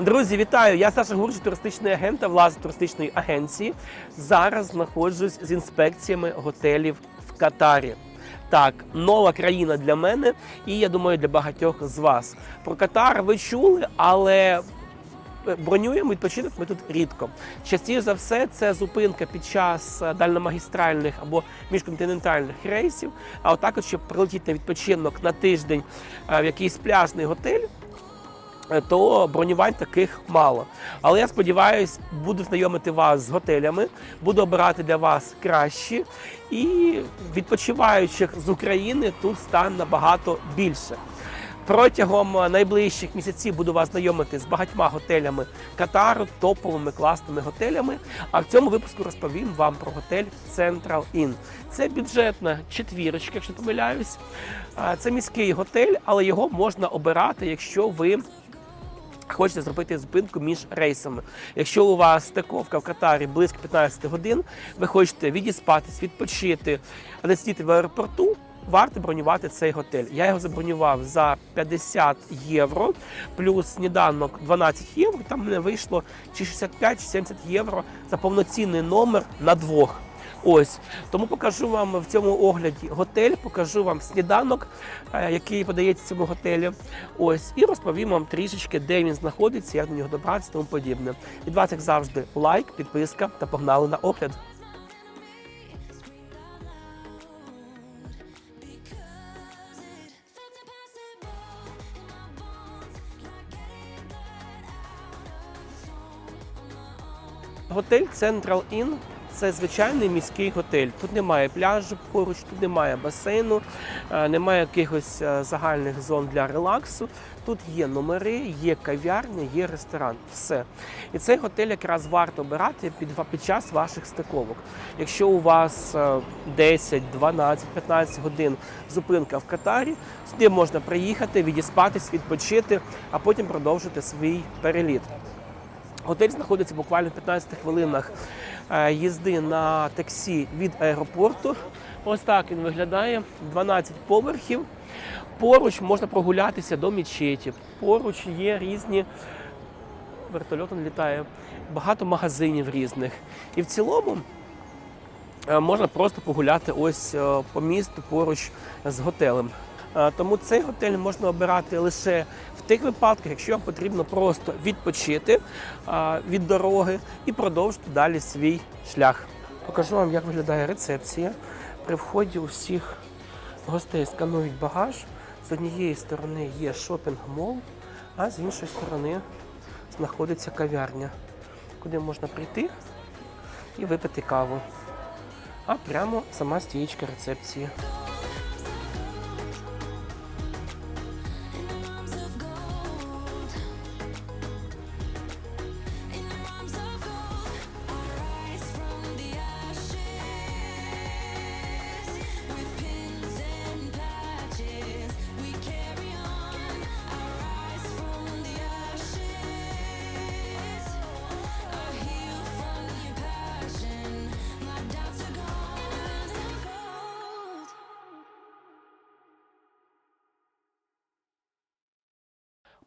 Друзі, вітаю! Я Саша Гурч, туристичний агент та власник туристичної агенції. Зараз знаходжусь з інспекціями готелів в Катарі. Так, нова країна для мене, і я думаю, для багатьох з вас. Про Катар ви чули, але бронюємо відпочинок ми тут рідко. Частіше за все, це зупинка під час е, дальномагістральних або міжконтинентальних рейсів. А отак, от, щоб прилетіти на відпочинок на тиждень е, в якийсь пляжний готель. Е, То бронювань таких мало. Але я сподіваюся, буду знайомити вас з готелями, буду обирати для вас кращі, і відпочиваючих з України тут стане набагато більше. Протягом найближчих місяців буду вас знайомити з багатьма готелями Катару, топовими класними готелями. А в цьому випуску розповім вам про готель Central Inn. Це бюджетна четвірочка, якщо не помиляюсь. Це міський готель, але його можна обирати, якщо ви Хочете зробити зупинку між рейсами. Якщо у вас стиковка в Катарі близько 15 годин, ви хочете відіспатись, відпочити, а не сидіти в аеропорту, варто бронювати цей готель. Я його забронював за 50 євро, плюс сніданок 12 євро. Там мене вийшло чи 65, чи 70 євро за повноцінний номер на двох. Ось тому покажу вам в цьому огляді готель, покажу вам сніданок, е, який подається в цьому готелі. Ось і розповім вам трішечки, де він знаходиться, як до нього добратися, тому подібне. Від вас, як завжди, лайк, підписка та погнали на огляд. Готель Central Inn – це звичайний міський готель. Тут немає пляжу поруч, тут немає басейну, е, немає якихось е, загальних зон для релаксу. Тут є номери, є кав'ярня, є ресторан. Все. І цей готель якраз варто обирати під, під час ваших стиковок. Якщо у вас е, 10, 12, 15 годин зупинка в Катарі, сюди можна приїхати, відіспатись, відпочити, а потім продовжити свій переліт. Готель знаходиться буквально в 15 хвилинах е, їзди на таксі від аеропорту. Ось так він виглядає. 12 поверхів. Поруч можна прогулятися до мечеті. Поруч є різні вертольотом літає, багато магазинів різних. І в цілому е, можна просто погуляти ось е, по місту поруч з готелем. Е, Тому цей готель можна обирати лише в тих випадках, якщо вам потрібно просто відпочити е, від дороги і продовжити далі свій шлях. Покажу вам, як виглядає рецепція. При вході у всіх гостей сканують багаж. З однієї сторони є шопінг-мол, а з іншої сторони знаходиться кав'ярня, куди можна прийти і випити каву. А прямо сама стієчка рецепції.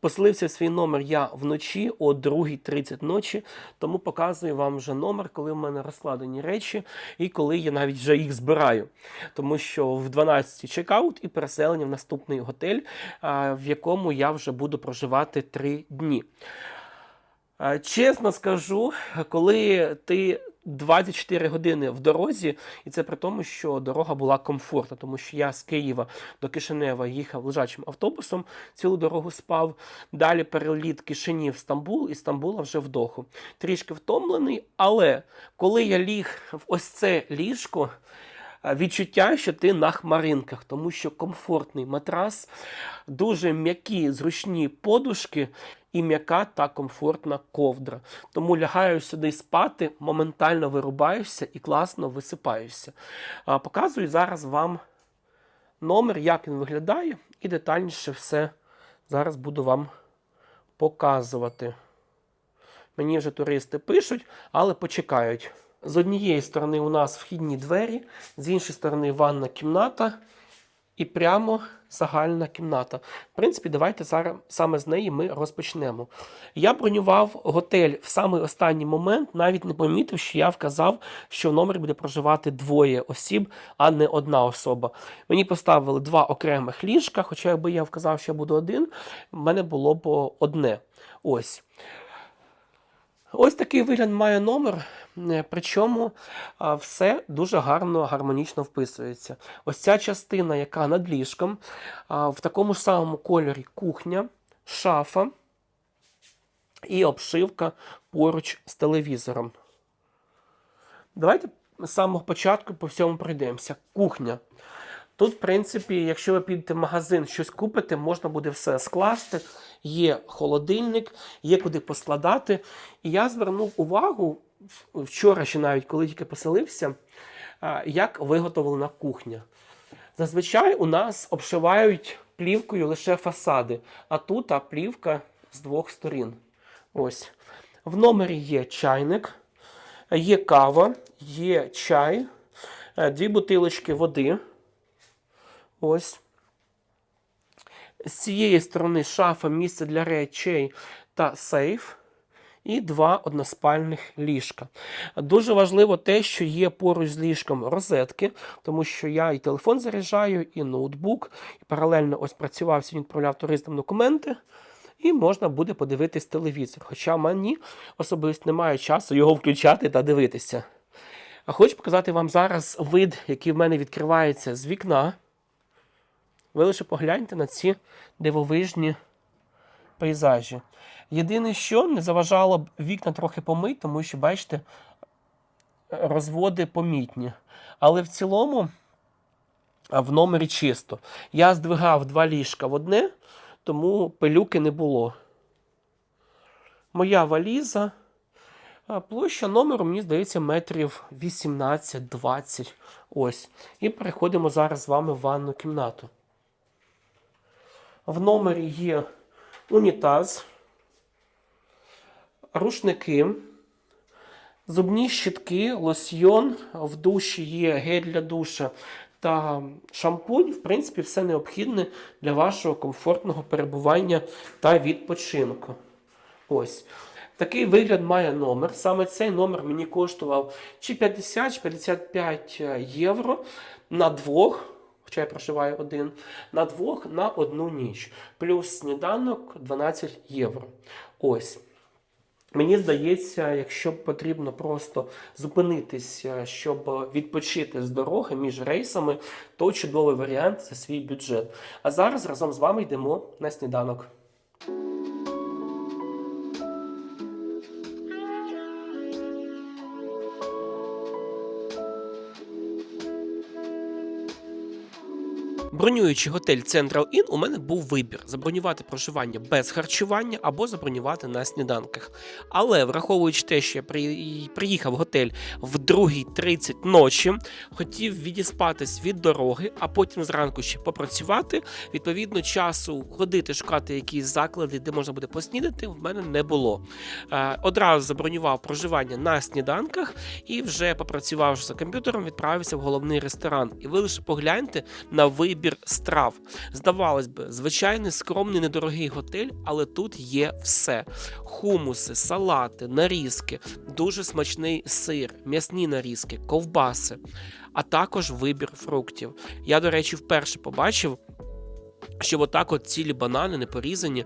Поселився свій номер я вночі о 2.30 ночі, тому показую вам вже номер, коли в мене розкладені речі і коли я навіть вже їх збираю. Тому що в 12 чекаут і переселення в наступний готель, в якому я вже буду проживати 3 дні. Чесно скажу, коли ти 24 години в дорозі, і це при тому, що дорога була комфортна, тому що я з Києва до Кишинева їхав лежачим автобусом, цілу дорогу спав. Далі переліт Кишинів Стамбул і Стамбула вже в Доху. Трішки втомлений, але коли я ліг в ось це ліжко, е, відчуття, що ти на хмаринках, тому що комфортний матрас, дуже м'які, зручні подушки і м'яка та комфортна ковдра. Тому лягаєш сюди спати, моментально вирубаєшся і класно висипаєшся. Показую зараз вам номер, як він виглядає, і детальніше все зараз буду вам показувати. Мені вже туристи пишуть, але почекають. З однієї сторони у нас вхідні двері, з іншої сторони ванна кімната і прямо загальна кімната. В принципі, давайте зараз саме з неї ми розпочнемо. Я бронював готель в самий останній момент, навіть не помітив, що я вказав, що в номері буде проживати двоє осіб, а не одна особа. Мені поставили два окремих ліжка, хоча якби я вказав, що я буду один, в мене було б одне. Ось. Ось такий вигляд має номер, е, причому все дуже гарно, гармонічно вписується. Ось ця частина, яка над ліжком, в такому ж самому кольорі кухня, шафа і обшивка поруч з телевізором. Давайте з самого початку по всьому пройдемося. Кухня. Тут, в принципі, якщо ви підете в магазин щось купите, можна буде все скласти. Є холодильник, є куди поскладати. І я звернув увагу вчора, ще навіть коли тільки поселився, як виготовлена кухня. Зазвичай у нас обшивають плівкою лише фасади, а тут а, плівка з двох сторін. Ось. В номері є чайник, є кава, є чай, е, дві бутилочки води. Ось. З цієї сторони шафа, місце для речей та сейф. І два односпальних ліжка. Дуже важливо те, що є поруч з ліжком розетки, тому що я і телефон заряджаю, і ноутбук, і паралельно ось працював, сьогодні відправляв туристам документи, і можна буде подивитись телевізор. Хоча мені особисто немає часу його включати та дивитися. А хочу показати вам зараз вид, який в мене відкривається з вікна. Ви лише погляньте на ці дивовижні пейзажі. Єдине, що не заважало б вікна трохи помити, тому що, бачите, розводи помітні. Але в цілому в номері чисто. Я здвигав два ліжка в одне, тому пилюки не було. Моя валіза. Площа номеру, мені здається, метрів 18-20. Ось. І переходимо зараз з вами в ванну кімнату. В номері є унітаз, рушники, зубні щітки, лосьйон, в душі є гель для душа та шампунь. В принципі, все необхідне для вашого комфортного перебування та відпочинку. Ось. Такий вигляд має номер. Саме цей номер мені коштував чи 50, чи 55 євро на двох хоча я проживаю один, на двох на одну ніч. Плюс сніданок 12 євро. Ось. Мені здається, якщо потрібно просто зупинитися, щоб відпочити з дороги між рейсами, то чудовий варіант за свій бюджет. А зараз разом з вами йдемо на сніданок. Бронюючи готель Central Inn, у мене був вибір: забронювати проживання без харчування або забронювати на сніданках. Але враховуючи те, що я приїхав в готель в 2.30 ночі, хотів відіспатись від дороги, а потім зранку ще попрацювати. Відповідно, часу ходити, шукати якісь заклади, де можна буде поснідати, в мене не було. Е, Одразу забронював проживання на сніданках і вже попрацювавши за комп'ютером, відправився в головний ресторан. І ви лише погляньте на вибір страв. Здавалось би, звичайний скромний недорогий готель, але тут є все: хумуси, салати, нарізки, дуже смачний сир, м'ясні нарізки, ковбаси, а також вибір фруктів. Я, до речі, вперше побачив. Щоб отак от цілі банани не порізані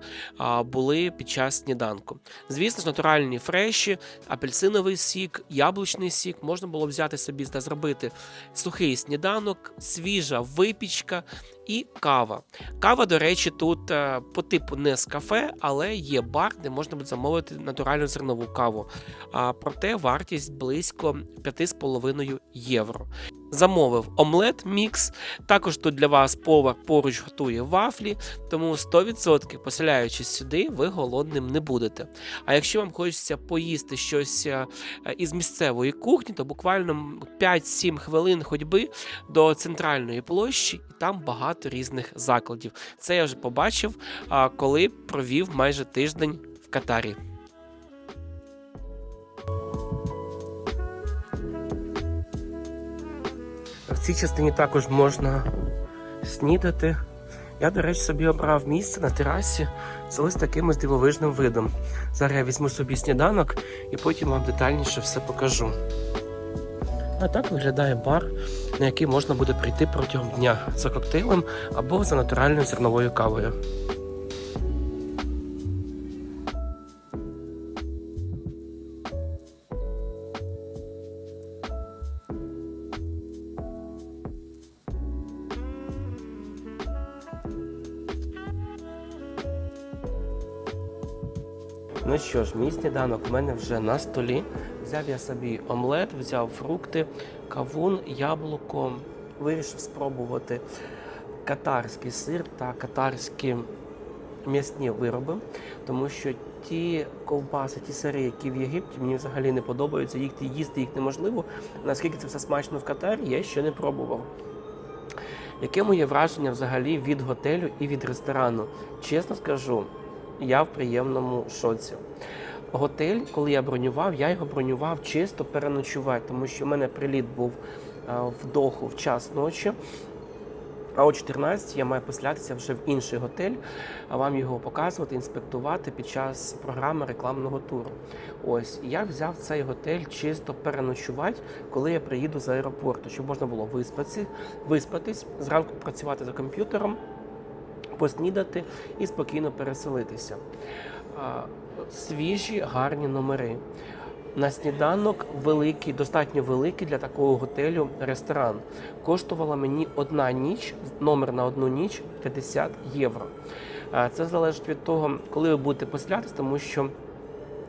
були під час сніданку. Звісно ж, натуральні фреші, апельсиновий сік, яблучний сік можна було взяти собі та зробити сухий сніданок, свіжа випічка і кава. Кава, до речі, тут е, по типу не з кафе, але є бар, де можна буде замовити натуральну зернову каву. А, проте вартість близько 5,5 євро. Замовив омлет мікс. Також тут для вас повар поруч готує вафлі, тому 100% поселяючись сюди, ви голодним не будете. А якщо вам хочеться поїсти щось е, із місцевої кухні, то буквально 5-7 хвилин ходьби до центральної площі, і там багато різних закладів. Це я вже побачив, коли провів майже тиждень в Катарі. В цій частині також можна снідати. Я, до речі, собі обрав місце на терасі з ось таким дивовижним видом. Зараз я візьму собі сніданок і потім вам детальніше все покажу. А так виглядає бар, на який можна буде прийти протягом дня за коктейлем або за натуральною зерновою кавою. Ну що ж, мій сніданок у мене вже на столі. Взяв я собі омлет, взяв фрукти, кавун, яблуко. Вирішив спробувати катарський сир та катарські м'ясні вироби, тому що ті ковбаси, ті сири, які в Єгипті, мені взагалі не подобаються. Їх їсти їх неможливо. Наскільки це все смачно в Катарі, я ще не пробував. Яке моє враження взагалі від готелю і від ресторану? Чесно скажу, я в приємному шоці. Готель, коли я бронював, я його бронював чисто переночувати, тому що в мене приліт був а, в Доху в час ночі. А о 14 я маю поселятися вже в інший готель, а вам його показувати, інспектувати під час програми рекламного туру. Ось я взяв цей готель чисто переночувати, коли я приїду з аеропорту, щоб можна було виспатися, виспатись, зранку працювати за комп'ютером, поснідати і спокійно переселитися. Свіжі, гарні номери. На сніданок великий, достатньо великий для такого готелю ресторан. Коштувала мені одна ніч, номер на одну ніч 50 євро. Це залежить від того, коли ви будете поселятися, тому що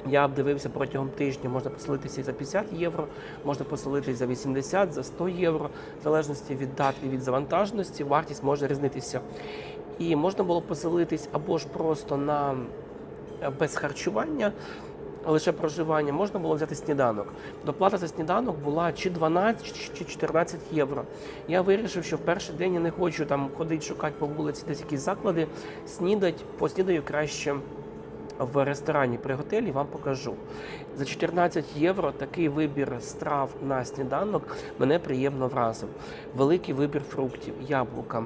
я обдивився протягом тижня, можна поселитися і за 50 євро, можна поселитися за 80, за 100 євро, в залежності від дат і від завантаженості, вартість може різнитися. І можна було поселитись або ж просто на е, без харчування, лише проживання, можна було взяти сніданок. Доплата за сніданок була чи 12, чи 14 євро. Я вирішив, що в перший день я не хочу там ходити шукати по вулиці десь якісь заклади, снідать, поснідаю краще в ресторані при готелі вам покажу. За 14 євро такий вибір страв на сніданок мене приємно вразив. Великий вибір фруктів, яблука.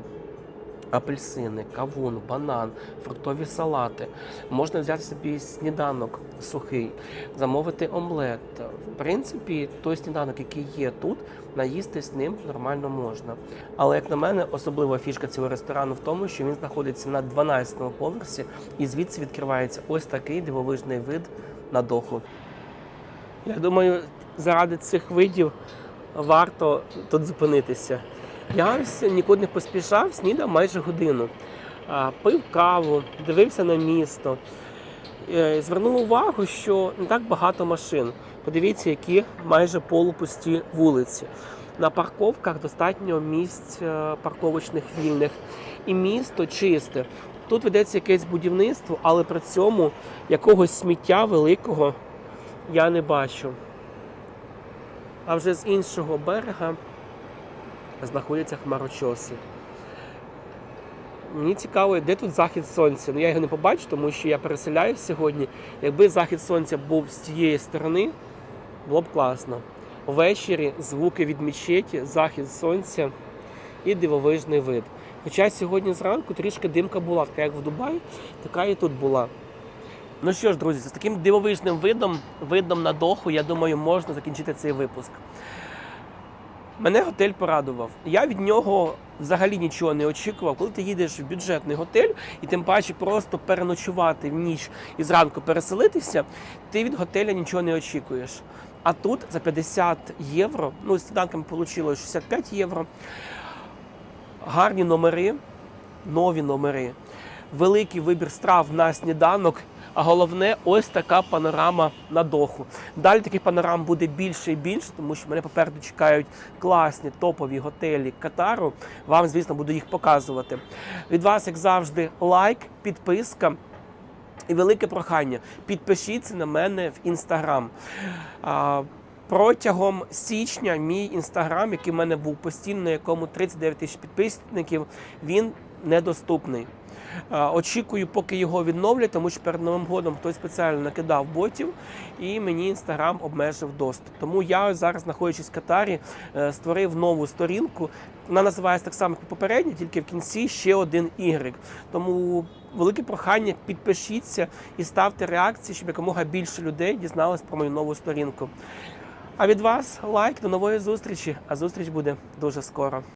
Апельсини, кавун, банан, фруктові салати. Можна взяти собі сніданок сухий, замовити омлет. В принципі, той сніданок, який є тут, наїстись ним нормально можна. Але як на мене, особлива фішка цього ресторану в тому, що він знаходиться на 12-му поверсі, і звідси відкривається ось такий дивовижний вид на доху. Я думаю, заради цих видів варто тут зупинитися. Я нікуди не поспішав, снідав майже годину. Пив каву, дивився на місто. Е, Звернув увагу, що не так багато машин. Подивіться, які майже полупусті вулиці. На парковках достатньо місць е, парковочних вільних. І місто чисте. Тут ведеться якесь будівництво, але при цьому якогось сміття великого я не бачу. А вже з іншого берега знаходяться хмарочоси. Мені цікаво, де тут захід сонця. Ну я його не побачу, тому що я переселяюсь сьогодні. Якби захід сонця був з тієї сторони, було б класно. Ввечері звуки від мечеті, захід сонця і дивовижний вид. Хоча сьогодні зранку трішки димка була, така як в Дубаї, така і тут була. Ну що ж, друзі, з таким дивовижним видом, видом на доху, я думаю, можна закінчити цей випуск. Мене готель порадував. Я від нього взагалі нічого не очікував. Коли ти їдеш в бюджетний готель, і тим паче просто переночувати в ніч і зранку переселитися, ти від готеля нічого не очікуєш. А тут за 50 євро, ну з сніданками вийшло 65 євро. Гарні номери, нові номери, великий вибір страв на сніданок. А головне, ось така панорама на доху. Далі таких панорам буде більше і більше, тому що мене попереду чекають класні топові готелі Катару. Вам, звісно, буду їх показувати. Від вас, як завжди, лайк, підписка. І велике прохання. Підпишіться на мене в інстаграм. Протягом січня мій інстаграм, який в мене був постійно, на якому 39 тисяч підписників, він недоступний. Е, Очікую, поки його відновлять, тому що перед новим годом хтось спеціально накидав ботів, і мені інстаграм обмежив доступ. Тому я зараз, знаходячись в Катарі, е, створив нову сторінку. Вона називається так само, як попередня, тільки в кінці ще один Y. Тому велике прохання, підпишіться і ставте реакції, щоб якомога більше людей дізналось про мою нову сторінку. А від вас лайк до нової зустрічі. А зустріч буде дуже скоро.